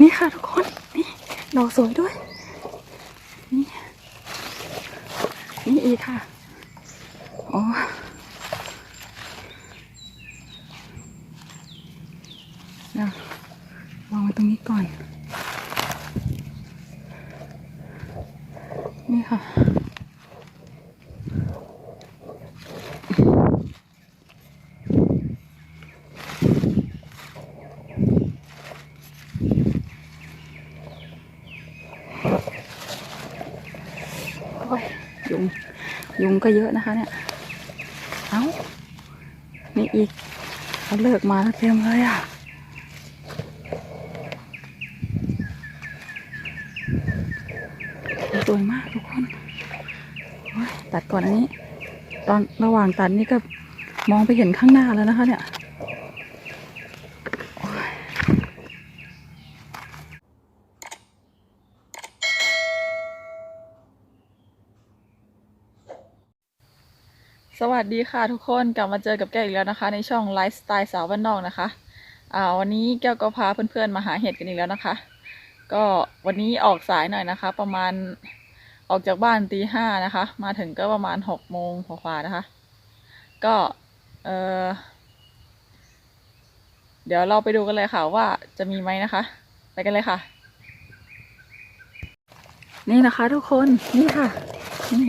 นี่ค่ะทุกคนนี่ดอกสวยด้วย นี่นี่อีกค่ะอ๋อเดี๋ยววางไว้ตรงนี้ก่อนค่ะ โอ้ยยุง ยุงก็เยอะนะคะเนี่ย เอ้านี่อีกเขาเลิกมาแล้วเต็มเลยอะสวยมากทุกคนโอ้ยตัดก่อนอันนี้ ตอนระหว่างตัดนี่ก็มองไปเห็นข้างหน้าแล้วนะคะเนี่ย สวัสดีค่ะทุกคนกลับมาเจอกับแก้วอีกแล้วนะคะ ในช่องไลฟ์สไตล์สาวบ้านนอกนะคะอ่าวันนี้แก้วก็พาเพื่อนๆมาหาเห็ดกันอีกแล้วนะคะ ก็วันนี้ออกสายหน่อยนะคะ ประมาณออกจากบ้านตีห้านะคะ มาถึงก็ประมาณหกโมงกว่าๆนะคะ ก็เออเดี๋ยวเราไปดูกันเลยค่ะว่าจะมีไหมนะคะ ไปกันเลยค่ะ นี่นะคะทุกคนนี่ค่ะนี่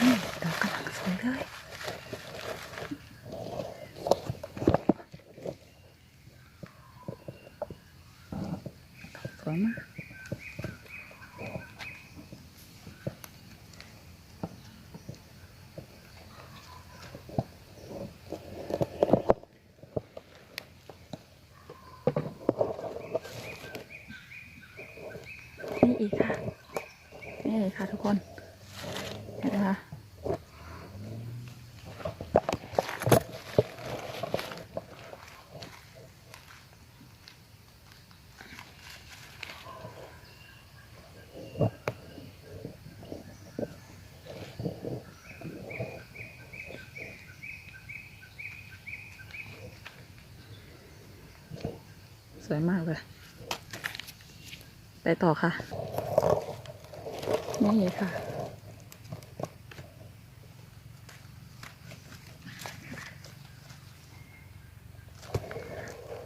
อืมดอกกำลังสวยเลยสวยมาก นี่อีกค่ะ นี่เลยค่ะทุกคน เห็นไหมคะส วยมากเลย ไปต่อค่ะ นี่ค่ะ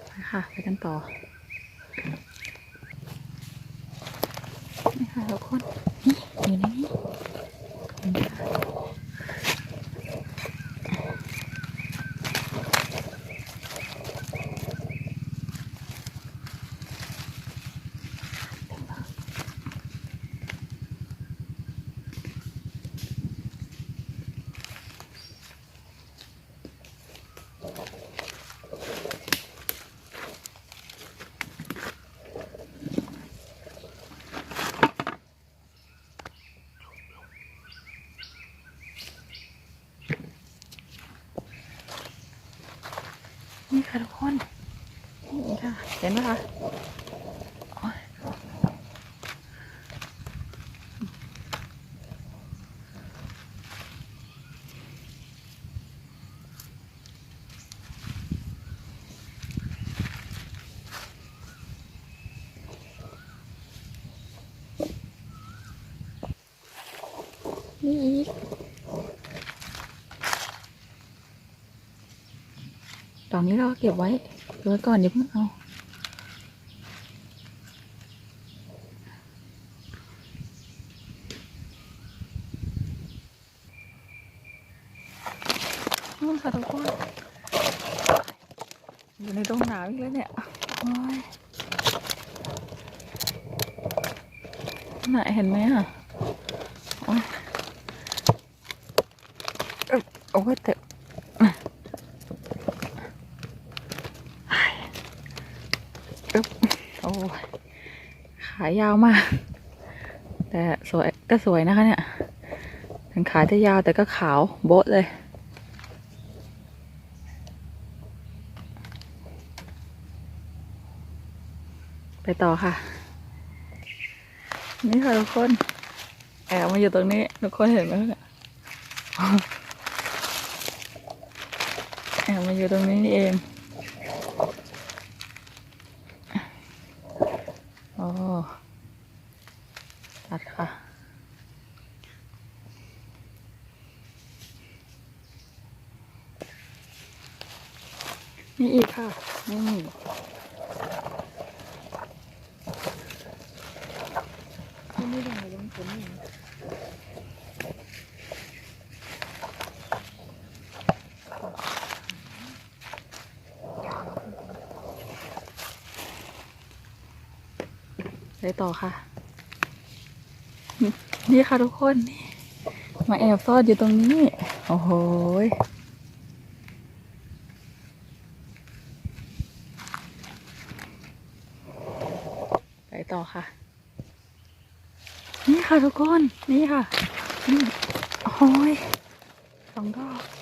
ไปค่ะ ไปกันต่อ นี่ค่ะทุกคน นี่อยู่ในนี้เห็นไหมคะนี่ค่ะทุกคน นี่ ค่ะคะ นี่อีกดอกนี้เราก็เก็บไว้เก็บไว้ก่อนอย่าเพิ่งเอา นู่นค่ะทุกคน อยู่ในดงหนาวอีกแล้วเนี่ย โอ้ยไหนเห็นไหมอะโอ้ยเอ้ยโอ้ยแต่ อึ๊บโอ้ย ขายาวมาก แต่สวยก็สวยนะคะเนี่ยถึงขาจะยาวแต่ก็ขาวโบ๊ะเลย ไปต่อค่ะ นี่ค่ะทุกคน แอบมาอยู่ตรงนี้ ทุกคนเห็นไหมเนี่ยแอบมาอยู่ตรงนี้นี่เอง นี่อีกค่ะ นี่ไม่ได้ลงผลนี่ ไปต่อค่ะ นี่ค่ะทุกคนนี่มาแอบซ่อนอยู่ตรงนี้ โอ้โหไปต่อค่ะ นี่ค่ะทุกคน นี่ค่ะนี่โอ้ยสองดอก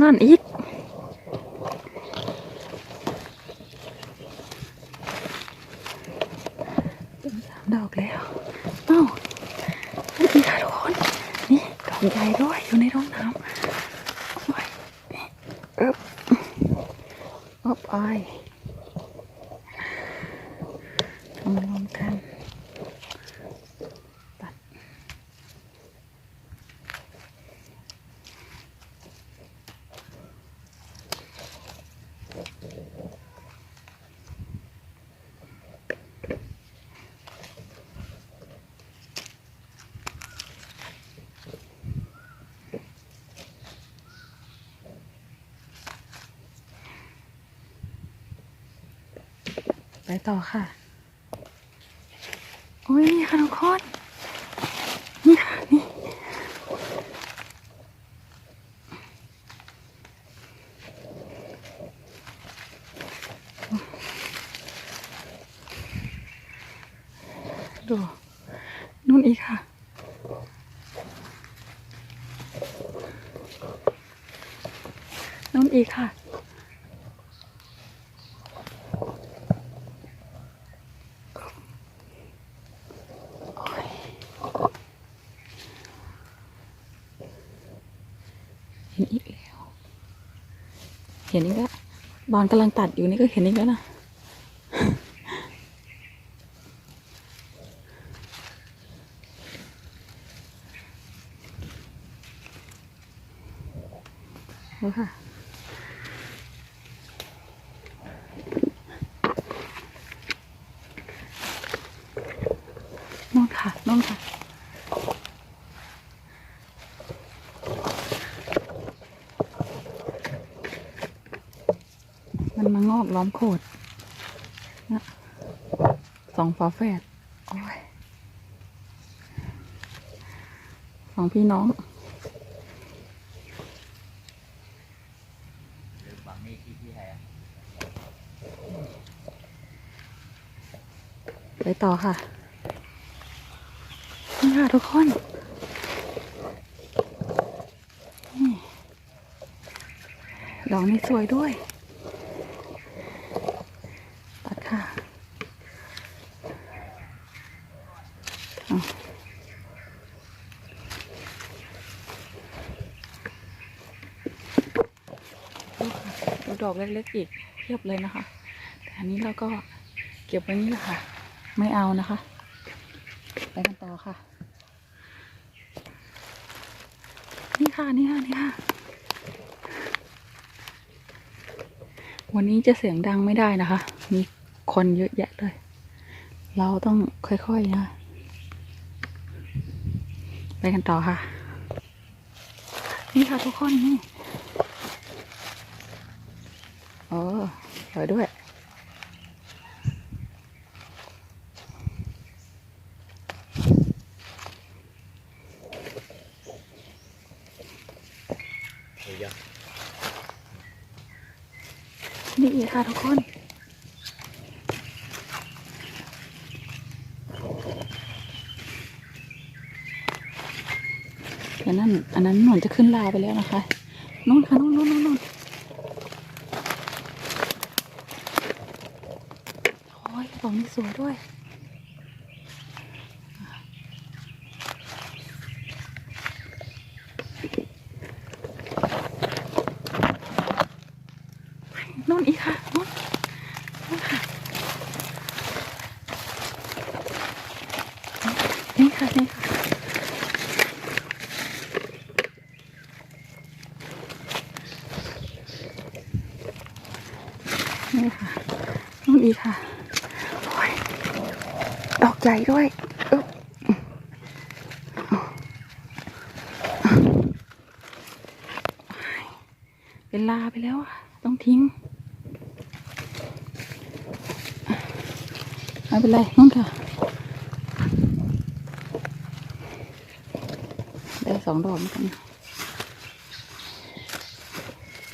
นั่นอีกเป็นสามดอกแล้วเอ้านี่ค่ะทุกคน นี่ดอกใหญ่ด้วย อยู่ในร่องน้ำโอ้ยนี่เอ๊บอ๊บไอายทำรวมกัน ตัด ไป ต่อค่ะ โอ้ยนี่ค่ะทุกคนนี่ค่ะนี่ดูนู่นอีกค่ะ นู่นอีกค่ะ เห็นอีกแล้ว เห็นอีกแล้วบอลกำลังตัดอยู่นี่ก็เห็นอีกแล้วนะ ดูค่ะ นู่นค่ะนู่นค่ะ มันมางอกล้อมโขดนะสองฝาแฝดโอ้ยสองพี่น้องไปต่อค่ะ นี่ค่ะทุกคนดอกนี้สวยด้วย ตัดค่ะเอาดูค่ะดูด อกเล็กๆอีกเพียบเลยนะคะ แต่อันนี้เราก็เก็บไว้นี่แหละค่ะ ไม่เอานะคะ ไปกันต่อค่ะ นี่ค่ะนี่ค่ะนี่ค่ะ วันนี้จะเสียงดังไม่ได้นะคะ มีคนเยอะแยะเลย เราต้องค่อยๆนะไปกันต่อค่ะ นี่ค่ะทุกคนนี่ โอ้สวยด้วย นี่อีกค่ะทุกคนอันนั้นอันนั้นหนอนจะขึ้นลาไปแล้วนะคะนู่นค่ะนู่นนู่นนู่นนู่น ของนี่สวยด้วย นู่นอีกค่ะนู่นนู่นค่ะนี่ค่ะนี่ค่ะนี่ค่ะนู่นอีกค่ะโอ้ยดอก ใหญ่ด้วยเป็นลาไปแล้วอะต้องทิ้งไม่เป็นไรนู่นค่ะ ได้สองดอกเหมือนกัน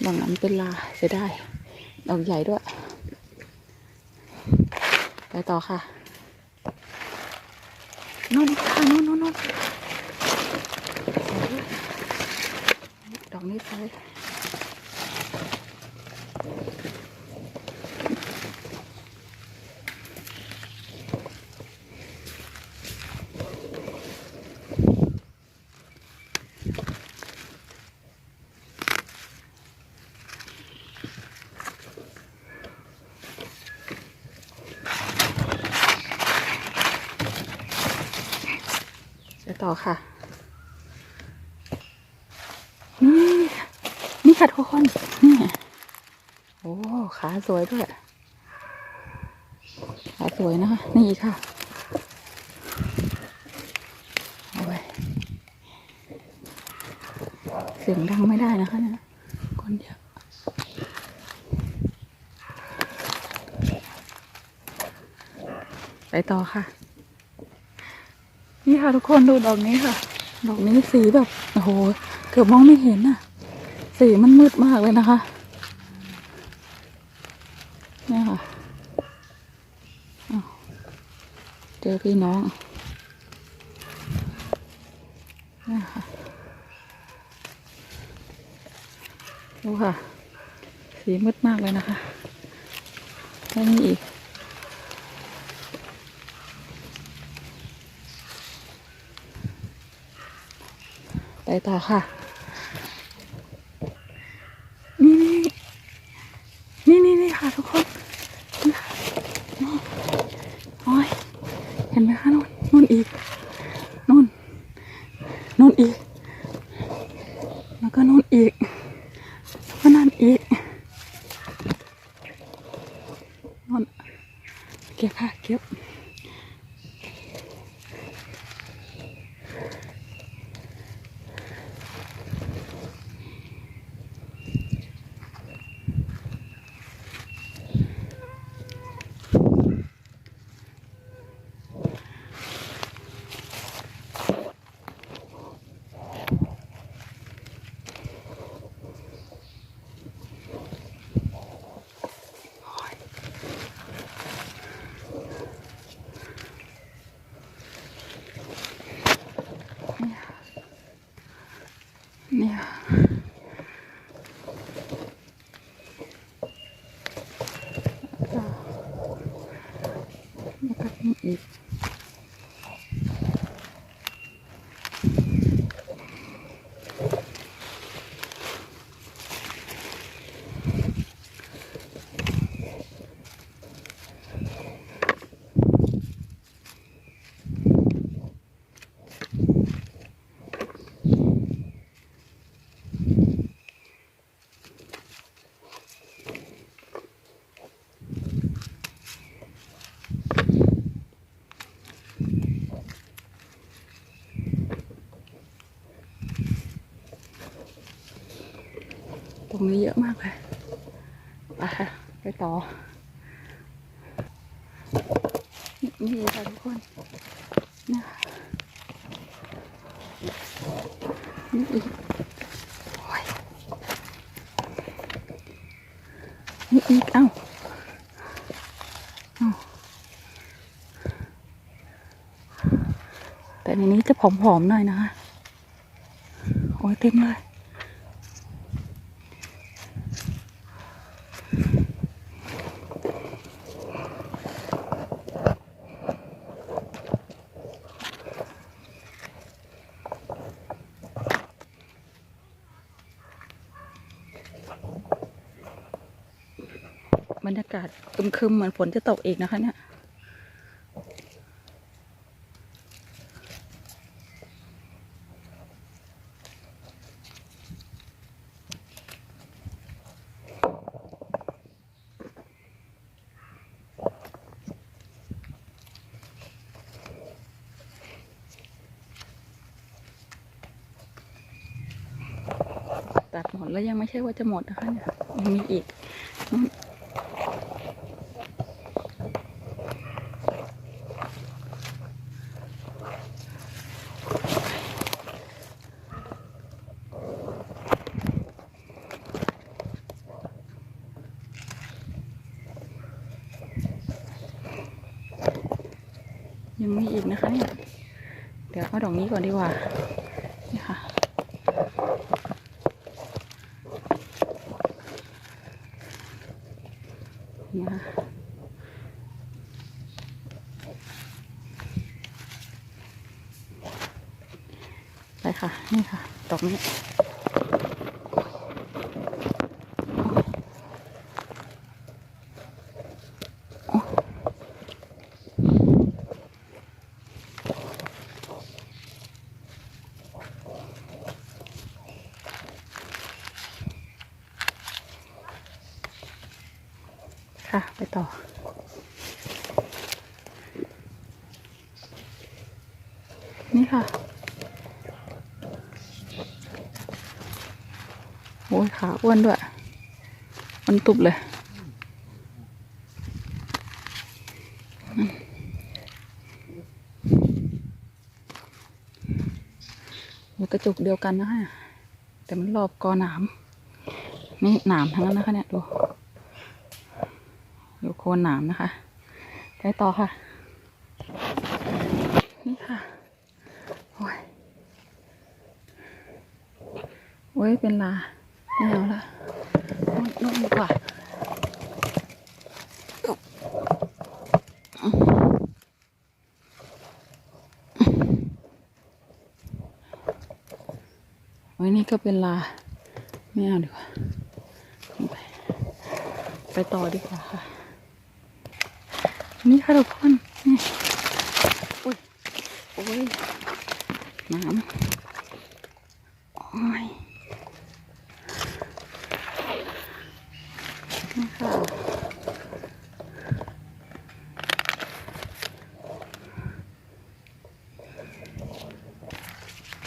ดอกนั้นเป็นลาเสียดายดอกใหญ่ด้วย ไปต่อค่ะ นู่นค่ะนู่นนู่นนู่นดอกนี้สวย ค่ะ นี่นี่ค่ะทุกคน นี่โอ้ขาสวยด้วย ขาสวยนะคะ นี่ค่ะเอาไว้เสียงดังไม่ได้นะคะเนี่ยคนเดียวไปต่อค่ะ นี่ค่ะทุกคนดูดอกนี้ค่ะ ดอกนี้สีแบบโอ้โหเกือบมองไม่เห็นน่ะ สีมันมืดมากเลยนะคะนี่ค่ะเจอพี่น้องนี่ค่ะดูค่ะ สีมืดมากเลยนะคะแล้วนี่อีก ต่อค่ะ นี่นี่นี่นี่ค่ะทุกคนนี่ค่ะนี่โอ้ยเห็นไหมคะนู่นนู่นอีกนู่นนู่นอีก แล้วก็นู่นอีกแล้วก็นั่นอีกนู่นเก็บค่ะเก็บ เรงนี้เยอะมากเลยไปค่ะ ไปต่อ นี่ค่ะทุกคนนี่ค่ะนี่อีกโอ้ยนี่อีกเอ้าเอ้าแต่ในนี้จะผอมๆหน่อยนะคะ โอ้ยเต็มเลย บรรยากาศค รึมๆเหมือนฝนจะตกอีกนะคะเนี่ยตัดหมดแล้วยังไม่ใช่ว่าจะหมดนะคะเนี่ยยังมีอีกนู่นยังมีอีกนะคะเนี่ยเดี๋ยวเอาดอก นี้ก่อนดีกว่า นี่ค่ะนะคะไปค่ะ นี่ค่ะดอกนี้ ค่ะ ไปต่อ นี่ค่ะ โอ้ยขาอ้ วนด้วย มันตุบเลยอืมโอ้ยกระจุกเดียวกันนะคะแต่มันรอบกอหนาม นี่หนามทั้งนั้นนะคะเนี่ยดู อยู่โคนหนามนะคะไปต่อค่ะ นี่ค่ะ โอ้ยโอ้ยเป็นลา ไม่เอาละนู่มดีกว่าโอ้ยนี่ก็เป็นลา ไม่เอาดีกว่า ไปไปต่อดีกว่าค่ะ นี่ค่ะทุกคน นี่ อุ้ย โอ้ยน้ำโอ้ย นี่ค่ะ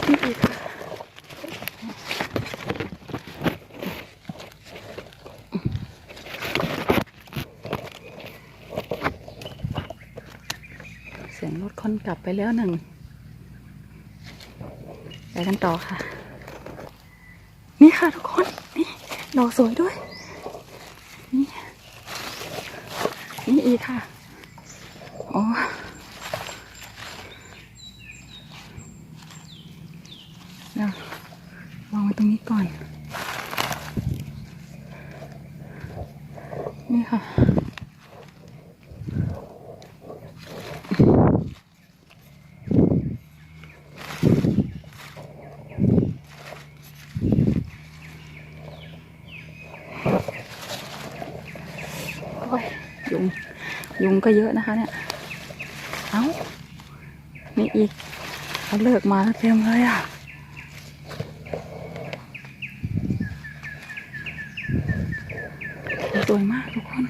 นี่อีกค่ะ เสียงรถคนกลับไปแล้วหนึ่งไปกันต่อค่ะ นี่ค่ะทุกคน นี่ดอกสวยด้วย นี่ นี่อีกค่ะ อ๋อเดี๋ยววางไว้ตรงนี้ก่อน นี่ค่ะ โอ้ยยุง ยุง ก็เยอะนะคะเนี่ย เอ้ามีอีกเขาเลิกมาแล้วเต็มเลยอะสวยมากทุกคน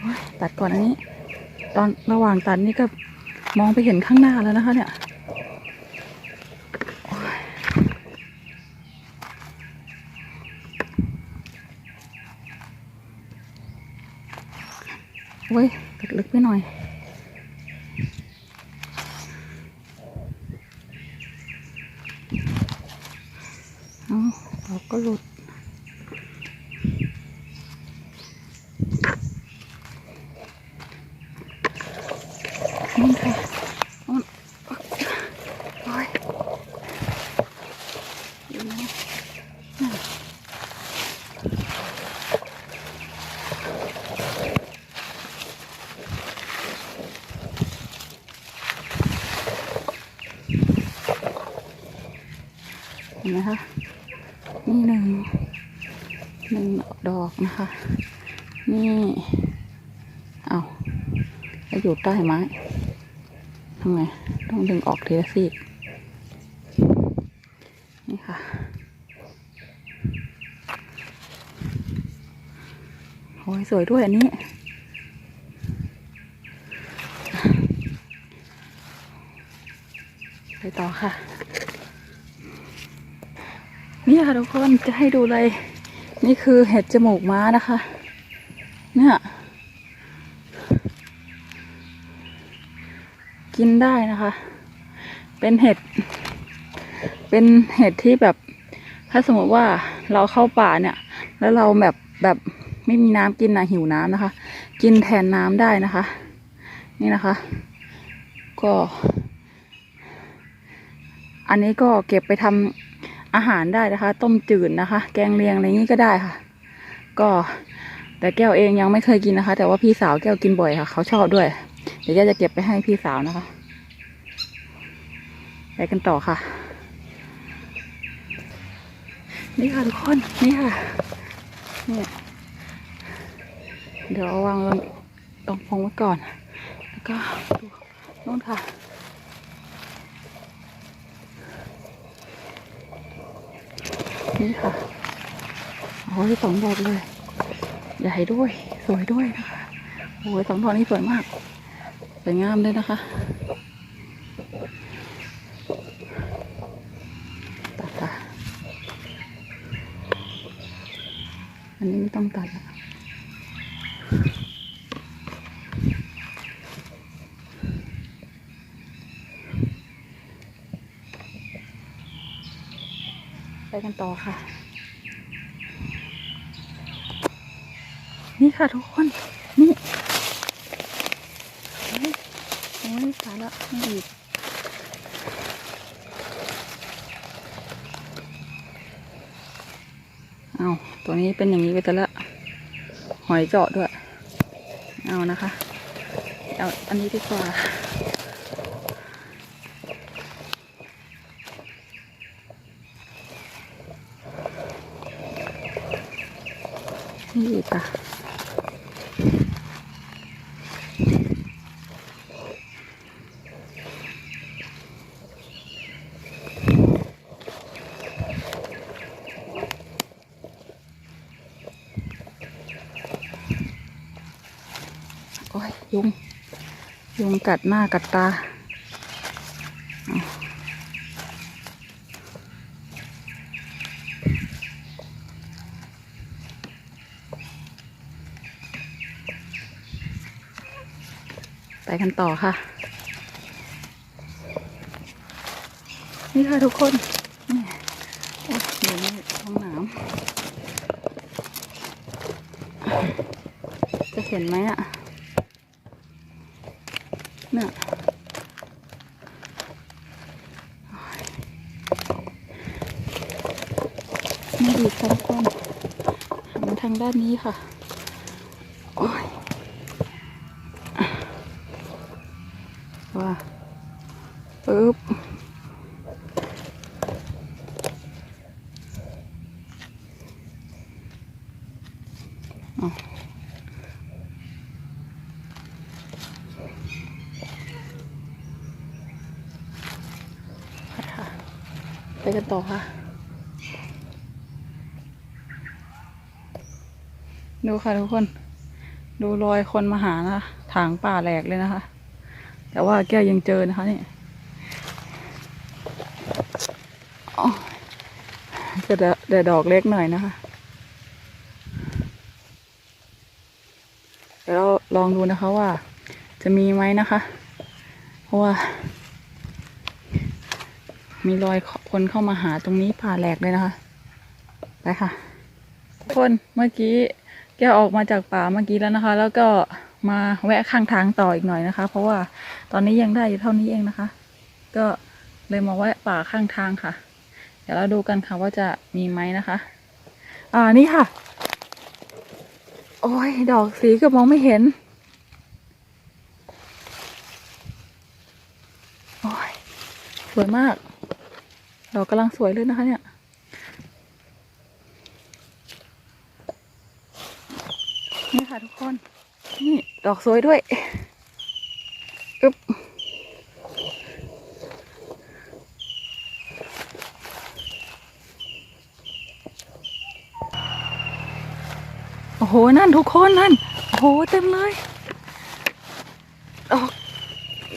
โอ้ตัดก่อนอันนี้ ตอนระหว่างตัดนี่ก็มองไปเห็นข้างหน้าแล้วนะคะเนี่ยโอ้ยโอ้ยตัดลึกไปหน่อย เอาเราก็หลุด นี่ค่ะโอ้ยโอ้ยอยู่ไหนน่ะเห็นไหมคะนี่หนึ่งหนึ่งดอกนะคะ นี่เอาแล้วอยู่ใต้ไม้ทำไงต้องดึงออกทีละซีกนี่ค่ะโอ้ยสวยด้วยอันนี้ ไปต่อค่ะ นี่ ค่ะทุกคนจะให้ดูเลยนี่คือเห็ดจมูกม้านะคะ เนี่ยกินได้นะคะ เป็นเห็ด เป็นเห็ดที่แบบ ถ้าสมมติว่าเราเข้าป่าเนี่ย แล้วเราแบบแบบไม่มีน้ำกินนะหิวน้ำนะคะ กินแทนน้ำได้นะคะ นี่นะคะ ก็ อันนี้ก็เก็บไปทำ อาหารได้นะคะ ต้มจืดนะคะ แกงเลียงอะไรอย่างนี้ก็ได้ค่ะ ก็แต่แก้วเองยังไม่เคยกินนะคะ แต่ว่าพี่สาวแก้วกินบ่อยค่ะ เขาชอบด้วย เดี๋ยวแก้วจะเก็บไปให้พี่สาวนะคะไปกันต่อค่ะ นี่ค่ะทุกคนนี่ค่ะเนี่ยเดี๋ยวเอาวางลงตรงพงไว้ก่อน แล้วก็ดูนู่นค่ะ นี่ค่ะโอ้ยสองดอกเลย ใหญ่ด้วย สวยด้วยนะคะโอ้ยสองดอกนี้สวยมากสวยงามเลยนะคะตัดค่ะอันนี้ไม่ต้องตัดละ กันต่อค่ะ นี่ค่ะทุกคน นี่โอ้ยตายละไม่อีกเอาตัวนี้เป็นอย่างนี้ไปแต่ละหอยเจาะด้วย เอานะคะ เอาอันนี้ดีกว่า นี่อีกอะ โอ้ยยุง ยุงกัดหน้ากัดตา ไปกันต่อค่ะ นี่ค่ะทุกคนนี่โอ้ยอยู่ในห้องน้ำจะเห็นไหมอะ เนี่ยมาดีค่ะทุกคนหันมาทางด้านนี้ค่ะ โอ้ยว่าปึ๊บเอาไปค่ะ ไปกันต่อค่ะดูค่ะทุกคน ดูรอยคนมาหานะคะถางป่าแหลกเลยนะคะ แต่ว่าแก้วยังเจอนะคะนี่จะเดี๋ยวดอกเล็กหน่อยนะคะเดี๋ยวเราลองดูนะคะว่าจะมีไหมนะคะ เพราะว่า มีรอยคนเข้ามาหาตรงนี้ผ่าแหลกเลยนะคะ ไปค่ะ คนเมื่อกี้แกออกมาจากป่าเมื่อกี้แล้วนะคะ แล้วก็มาแวะข้างทางต่ออีกหน่อยนะคะ เพราะว่าตอนนี้ยังได้อยู่เท่านี้เองนะคะ ก็เลยมาแวะป่าข้างทางค่ะ เดี๋ยวเราดูกันค่ะว่าจะมีไหมนะคะ อ่านี่ค่ะ โอ้ยดอกสีเก็มองไม่เห็นโอ้ยสวยมาก ดอกกำลังสวยเลยนะคะเนี่ยนี่ค่ะทุกคน นี่ดอกสวยด้วยอึ๊บโอ้โห นั่นทุกคนนั่น โอ้โห เต็มเลย ดอก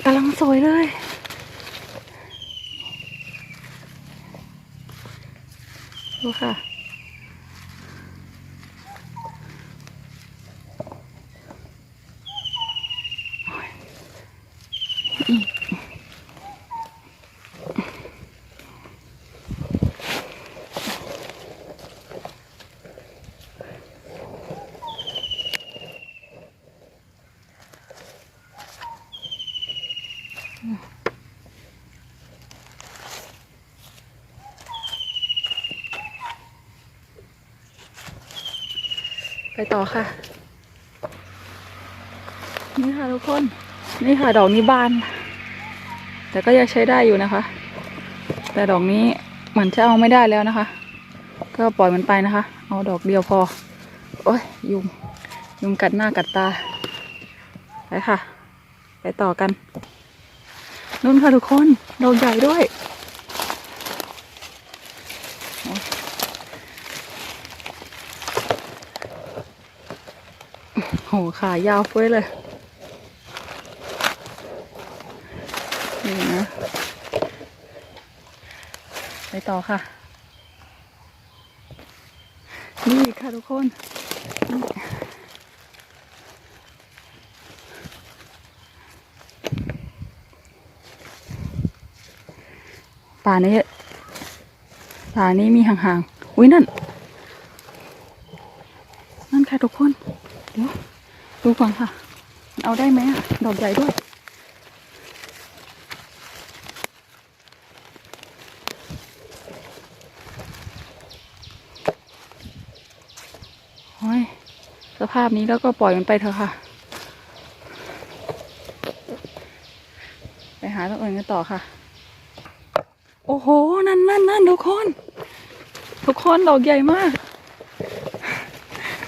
กำลังสวยเลย ดูค่ะ ต่อค่ะ นี่ค่ะทุกคน นี่ค่ะดอกนี้บาน แต่ก็ยังใช้ได้อยู่นะคะ แต่ดอกนี้เหมือนจะเอาไม่ได้แล้วนะคะ ก็ปล่อยมันไปนะคะ เอาดอกเดียวพอ โอ้ยยุง ยุงกัดหน้ากัดตา ไปค่ะ ไปต่อกันนู่นค่ะทุกคน ดอกใหญ่ด้วย ขายาวเฟ้ยเลย นี่นะ ไปต่อค่ะ นี่ค่ะทุกคนป่านี้ป่านี้มีห่างๆ อุ้ยนั่น นั่นค่ะทุกคน เดี๋ยว ดูก่อนค่ะ เอาได้ไหมดอกใหญ่ด้วย โอ้ย สภาพนี้แล้วก็ปล่อยมันไปเถอะค่ะ ไปหาตัวอื่นกันต่อค่ะ โอ้โห นั่นนั่นนั่นทุกคน ทุกคนดอกใหญ่มาก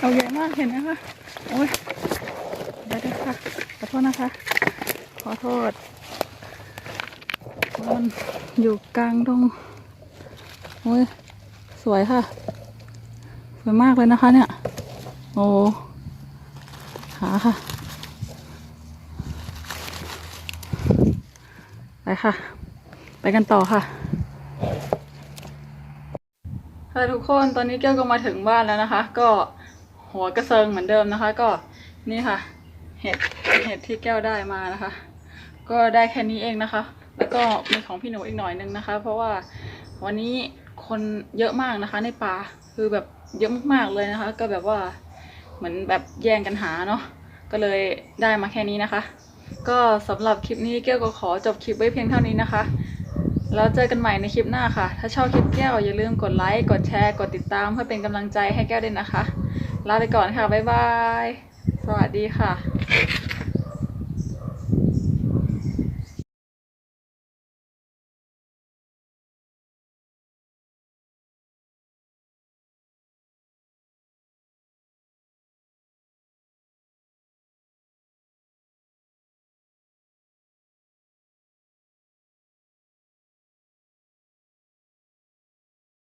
ดอกใหญ่มากเห็นไหมคะโอ้ย โทษนะคะ ขอโทษมันอยู่กลางตรงโอ้ยสวยค่ะ สวยมากเลยนะคะเนี่ย โอ้หาค่ะ ไปค่ะ ไปกันต่อค่ะค่ะทุกคนตอนนี้แก้วก็มาถึงบ้านแล้วนะคะ ก็หัวกระเซิงเหมือนเดิมนะคะ ก็นี่ค่ะ เห็ดเห็ดที่แก้วได้มานะคะ ก็ได้แค่นี้เองนะคะ แล้วก็มีของพี่หนูอีกหน่อยนึงนะคะ เพราะว่าวันนี้คนเยอะมากนะคะ ในป่าคือแบบเยอะมากๆเลยนะคะ ก็แบบว่าเหมือนแบบแย่งกันหาเนาะก็เลยได้มาแค่นี้นะคะ ก็สำหรับคลิปนี้แก้วก็ขอจบคลิปไว้เพียงเท่านี้นะคะแล้วเจอกันใหม่ในคลิปหน้าค่ะ ถ้าชอบคลิปแก้วอย่าลืมกดไลค์ กดแชร์ กดติดตามเพื่อเป็นกำลังใจให้แก้วด้วยนะคะ ลาไปก่อนค่ะ บ๊ายบาย สวัสดีค่ะ